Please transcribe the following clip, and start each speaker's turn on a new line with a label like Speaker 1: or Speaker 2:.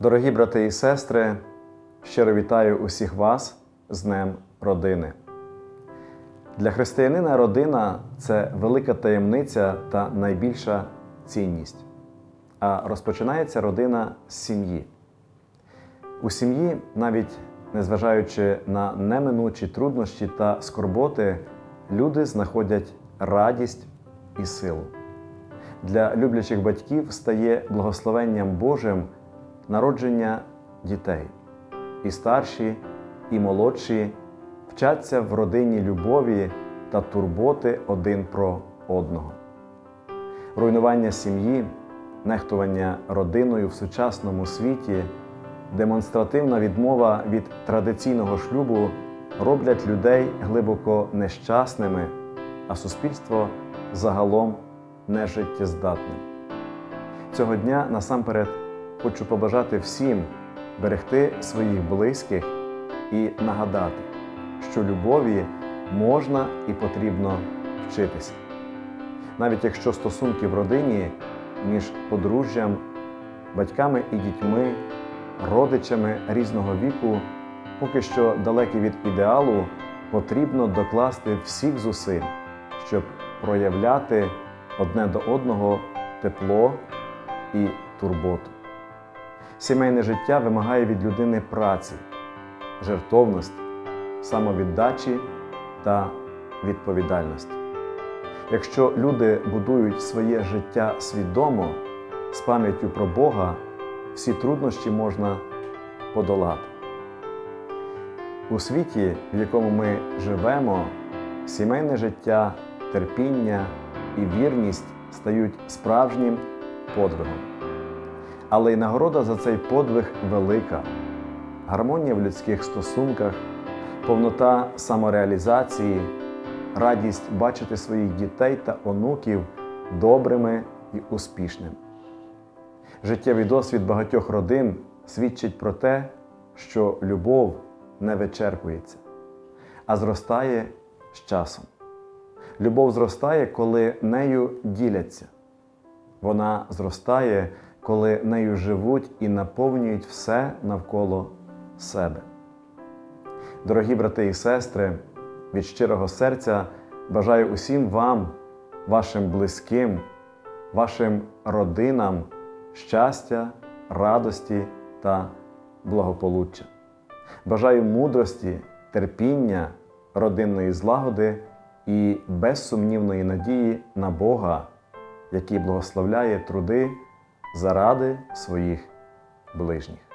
Speaker 1: Дорогі брати і сестри, щиро вітаю усіх вас з Днем Родини. Для християнина родина це велика таємниця та найбільша цінність. А розпочинається родина з сім'ї. У сім'ї, навіть незважаючи на неминучі труднощі та скорботи, люди знаходять радість і силу. Для люблячих батьків стає благословенням Божим народження дітей. І старші, і молодші вчаться в родині любові та турботи один про одного. Руйнування сім'ї, нехтування родиною в сучасному світі, демонстративна відмова від традиційного шлюбу роблять людей глибоко нещасними, а суспільство загалом нежиттєздатним. Цього дня насамперед хочу побажати всім берегти своїх близьких і нагадати, що любові можна і потрібно вчитися. Навіть якщо стосунки в родині між подружжям, батьками і дітьми, родичами різного віку, поки що далекі від ідеалу, потрібно докласти всіх зусиль, щоб проявляти одне до одного тепло і турботу. Сімейне життя вимагає від людини праці, жертовності, самовіддачі та відповідальності. Якщо люди будують своє життя свідомо, з пам'яттю про Бога, всі труднощі можна подолати. У світі, в якому ми живемо, сімейне життя, терпіння і вірність стають справжнім подвигом. Але й нагорода за цей подвиг велика, гармонія в людських стосунках, повнота самореалізації, радість бачити своїх дітей та онуків добрими і успішними. Життєвий досвід багатьох родин свідчить про те, що любов не вичерпується, а зростає з часом. Любов зростає, коли нею діляться. Вона зростає, коли нею живуть і наповнюють все навколо себе. Дорогі брати і сестри, від щирого серця бажаю усім вам, вашим близьким, вашим родинам щастя, радості та благополуччя. Бажаю мудрості, терпіння, родинної злагоди і безсумнівної надії на Бога, який благословляє труди заради своїх ближніх.